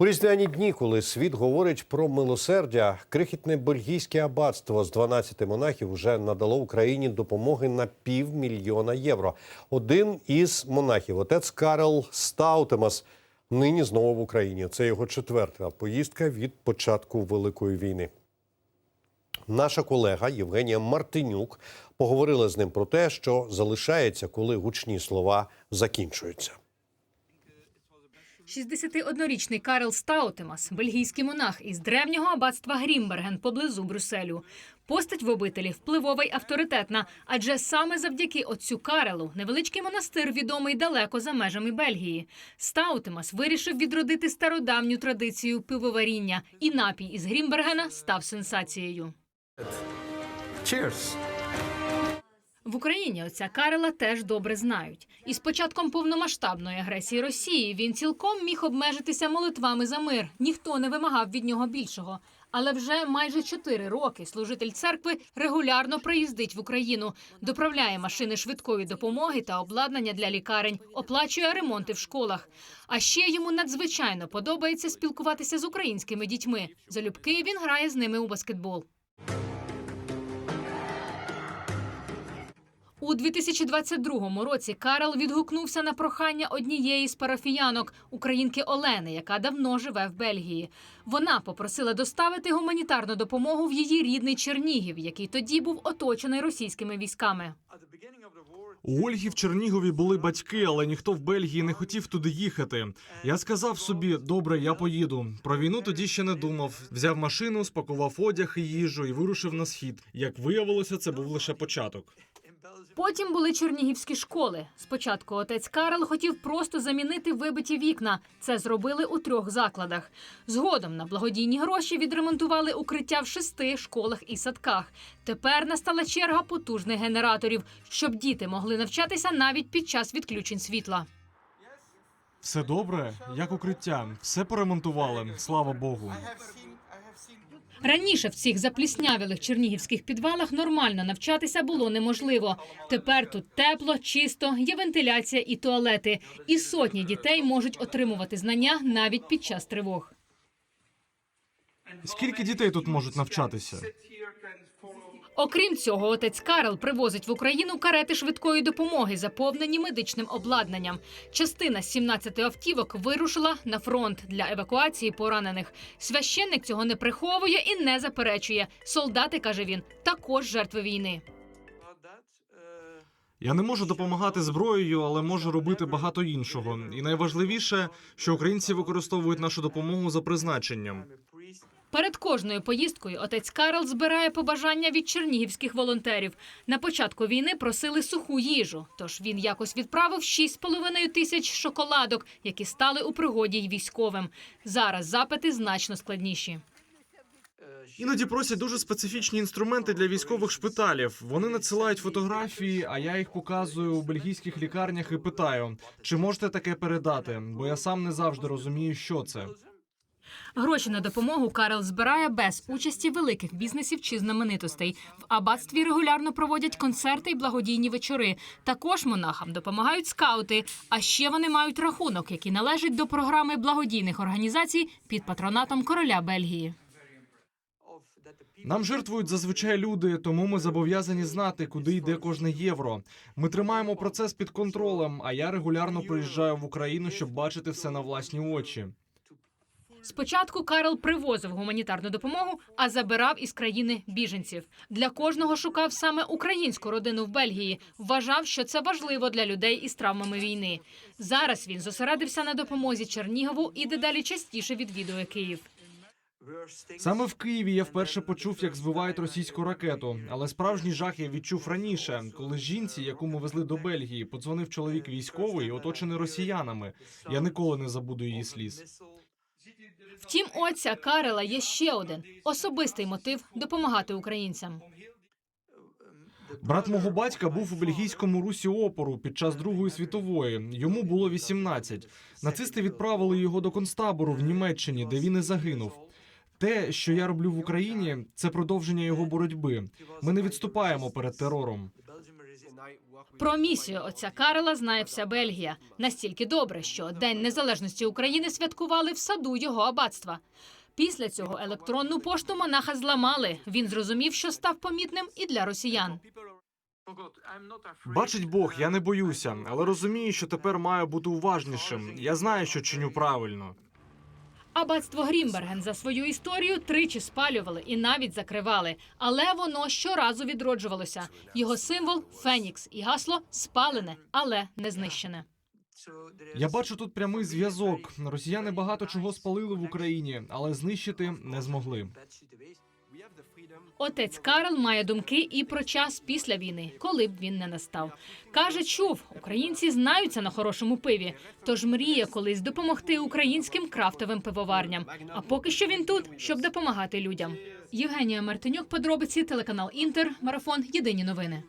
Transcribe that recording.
У різдвяні дні, коли світ говорить про милосердя, крихітне бельгійське аббатство з 12 монахів вже надало Україні допомоги на півмільйона євро. Один із монахів, отець Карл Стаутемас, нині знову в Україні. Це його четверта поїздка від початку Великої війни. Наша колега Євгенія Мартинюк поговорила з ним про те, що залишається, коли гучні слова закінчуються. 61-річний Карл Стаутемас, бельгійський монах із древнього аббатства Грімберген поблизу Брюсселю. Постать в обителі впливова й авторитетна, адже саме завдяки отцю Карелу невеличкий монастир відомий далеко за межами Бельгії. Стаутемас вирішив відродити стародавню традицію пивоваріння, і напій із Грімбергена став сенсацією. Cheers. В Україні отця Карела теж добре знають. І з початком повномасштабної агресії Росії він цілком міг обмежитися молитвами за мир. Ніхто не вимагав від нього більшого. Але вже майже чотири роки служитель церкви регулярно приїздить в Україну, доправляє машини швидкої допомоги та обладнання для лікарень, оплачує ремонти в школах. А ще йому надзвичайно подобається спілкуватися з українськими дітьми. Залюбки він грає з ними у баскетбол. У 2022 році Карл відгукнувся на прохання однієї з парафіянок, українки Олени, яка давно живе в Бельгії. Вона попросила доставити гуманітарну допомогу в її рідний Чернігів, який тоді був оточений російськими військами. У Ольги в Чернігові були батьки, але ніхто в Бельгії не хотів туди їхати. Я сказав собі, добре, я поїду. Про війну тоді ще не думав. Взяв машину, спакував одяг і їжу і вирушив на схід. Як виявилося, це був лише початок. Потім були чернігівські школи. Спочатку отець Карл хотів просто замінити вибиті вікна. Це зробили у трьох закладах. Згодом на благодійні гроші відремонтували укриття в шести школах і садках. Тепер настала черга потужних генераторів, щоб діти могли навчатися навіть під час відключень світла. Все добре, як укриття, все поремонтували. Слава Богу. Раніше в цих запліснявілих чернігівських підвалах нормально навчатися було неможливо. Тепер тут тепло, чисто, є вентиляція і туалети. І сотні дітей можуть отримувати знання навіть під час тривог. Скільки дітей тут можуть навчатися? Окрім цього, отець Карл привозить в Україну карети швидкої допомоги, заповнені медичним обладнанням. Частина з 17 автівок вирушила на фронт для евакуації поранених. Священник цього не приховує і не заперечує. Солдати каже він також жертви війни. Я не можу допомагати зброєю, але можу робити багато іншого. І найважливіше, що українці використовують нашу допомогу за призначенням. Перед кожною поїздкою отець Карл збирає побажання від чернігівських волонтерів. На початку війни просили суху їжу, тож він якось відправив 6,5 тисяч шоколадок, які стали у пригоді й військовим. Зараз запити значно складніші. Іноді просять дуже специфічні інструменти для військових шпиталів. Вони надсилають фотографії, а я їх показую у бельгійських лікарнях і питаю, чи можете таке передати? Бо я сам не завжди розумію, що це. Гроші на допомогу Карл збирає без участі великих бізнесів чи знаменитостей. В аббатстві регулярно проводять концерти і благодійні вечори. Також монахам допомагають скаути. А ще вони мають рахунок, який належить до програми благодійних організацій під патронатом короля Бельгії. Нам жертвують зазвичай люди, тому ми зобов'язані знати, куди йде кожне євро. Ми тримаємо процес під контролем. А я регулярно приїжджаю в Україну, щоб бачити все на власні очі. Спочатку Карл привозив гуманітарну допомогу, а забирав із країни біженців. Для кожного шукав саме українську родину в Бельгії. Вважав, що це важливо для людей із травмами війни. Зараз він зосередився на допомозі Чернігову і дедалі частіше відвідує Київ. Саме в Києві я вперше почув, як збивають російську ракету. Але справжній жах я відчув раніше, коли жінці, яку ми везли до Бельгії, подзвонив чоловік військовий, оточений росіянами. Я ніколи не забуду її сліз. Втім, отця Карела є ще один особистий мотив допомагати українцям. Брат мого батька був у бельгійському русі опору під час Другої світової. Йому було 18. Нацисти відправили його до концтабору в Німеччині, де він і загинув. Те, що я роблю в Україні, це продовження його боротьби. Ми не відступаємо перед терором. Про місію отця Карла знає вся Бельгія настільки добре, що День Незалежності України святкували в саду його аббатства. Після цього електронну пошту монаха зламали. Він зрозумів, що став помітним і для росіян. Бачить Бог, я не боюся, але розумію, що тепер маю бути уважнішим. Я знаю, що чиню правильно. Аббатство Грімберген за свою історію тричі спалювали і навіть закривали, але воно щоразу відроджувалося. Його символ Фенікс і гасло спалене, але не знищене. Я бачу тут прямий зв'язок. Росіяни багато чого спалили в Україні, але знищити не змогли. Отець Карл має думки і про час після війни, коли б він не настав. Каже, чув, українці знаються на хорошому пиві, тож мріє колись допомогти українським крафтовим пивоварням. А поки що він тут, щоб допомагати людям. Євгенія Мартинюк, подробиці, телеканал Інтер, марафон. Єдині новини.